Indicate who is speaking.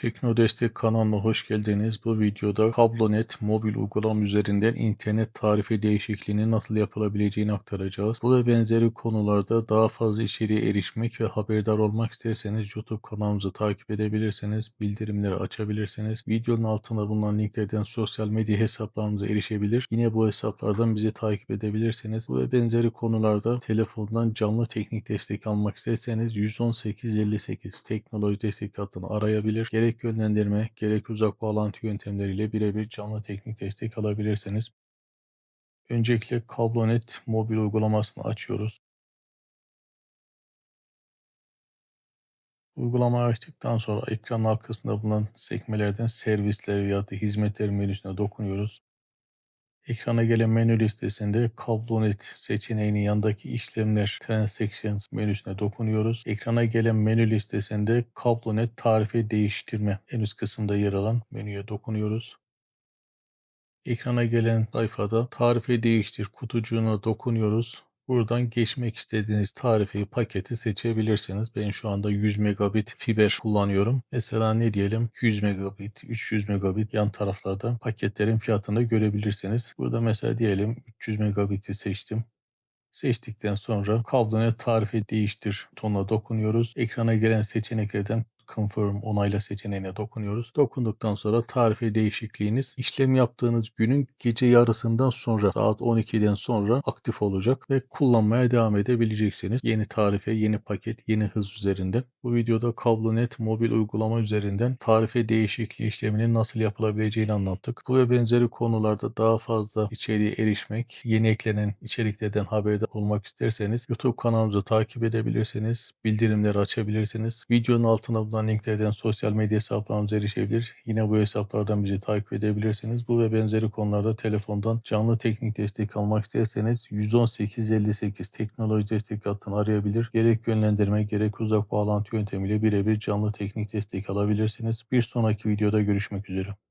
Speaker 1: Tekno Destek kanalına hoş geldiniz. Bu videoda Kablonet mobil uygulama üzerinden internet tarifi değişikliğini nasıl yapılabileceğini aktaracağız. Bu ve benzeri konularda daha fazla içeriğe erişmek ve haberdar olmak isterseniz YouTube kanalımızı takip edebilirsiniz. Bildirimleri açabilirsiniz. Videonun altında bulunan linklerden sosyal medya hesaplarımıza erişebilir. Yine bu hesaplardan bizi takip edebilirsiniz. Bu ve benzeri konularda telefondan canlı teknik destek almak isterseniz 11858 teknoloji destek hattını arayabilir. Gerek yönlendirme, gerek uzak bağlantı yöntemleriyle birebir canlı teknik destek alabilirsiniz. Öncelikle Kablonet mobil uygulamasını açıyoruz. Uygulamayı açtıktan sonra ekranın alt kısmında bulunan sekmelerden servisler ya da hizmetler menüsüne dokunuyoruz. Ekrana gelen menü listesinde Kablonet seçeneğinin yanındaki işlemler Transactions menüsüne dokunuyoruz. Ekrana gelen menü listesinde Kablonet tarifi değiştirme en üst kısımda yer alan menüye dokunuyoruz. Ekrana gelen sayfada tarifi değiştir kutucuğuna dokunuyoruz. Buradan geçmek istediğiniz tarifi paketi seçebilirsiniz. Ben şu anda 100 megabit fiber kullanıyorum. Mesela ne diyelim 200 megabit, 300 megabit yan taraflarda paketlerin fiyatını görebilirsiniz. Burada mesela diyelim 300 megabit'i seçtim. Seçtikten sonra kablonet tarifi değiştir tonuna dokunuyoruz. Ekrana gelen seçeneklerden confirm onayla seçeneğine dokunuyoruz. Dokunduktan sonra tarife değişikliğiniz işlem yaptığınız günün gece yarısından sonra saat 12'den sonra aktif olacak ve kullanmaya devam edebileceksiniz. Yeni tarife, yeni paket, yeni hız üzerinden. Bu videoda Kablonet mobil uygulama üzerinden tarife değişikliği işleminin nasıl yapılabileceğini anlattık. Bu ve benzeri konularda daha fazla içeriğe erişmek, yeni eklenen içeriklerden haberdar olmak isterseniz YouTube kanalımızı takip edebilirsiniz. Bildirimleri açabilirsiniz. Videonun altına bulunan linklerden sosyal medya hesaplarımıza erişebilir. Yine bu hesaplardan bizi takip edebilirsiniz. Bu ve benzeri konularda telefondan canlı teknik destek almak isterseniz 11858 teknoloji destek hattını arayabilir. Gerek yönlendirme gerek uzak bağlantı yöntemiyle birebir canlı teknik destek alabilirsiniz. Bir sonraki videoda görüşmek üzere.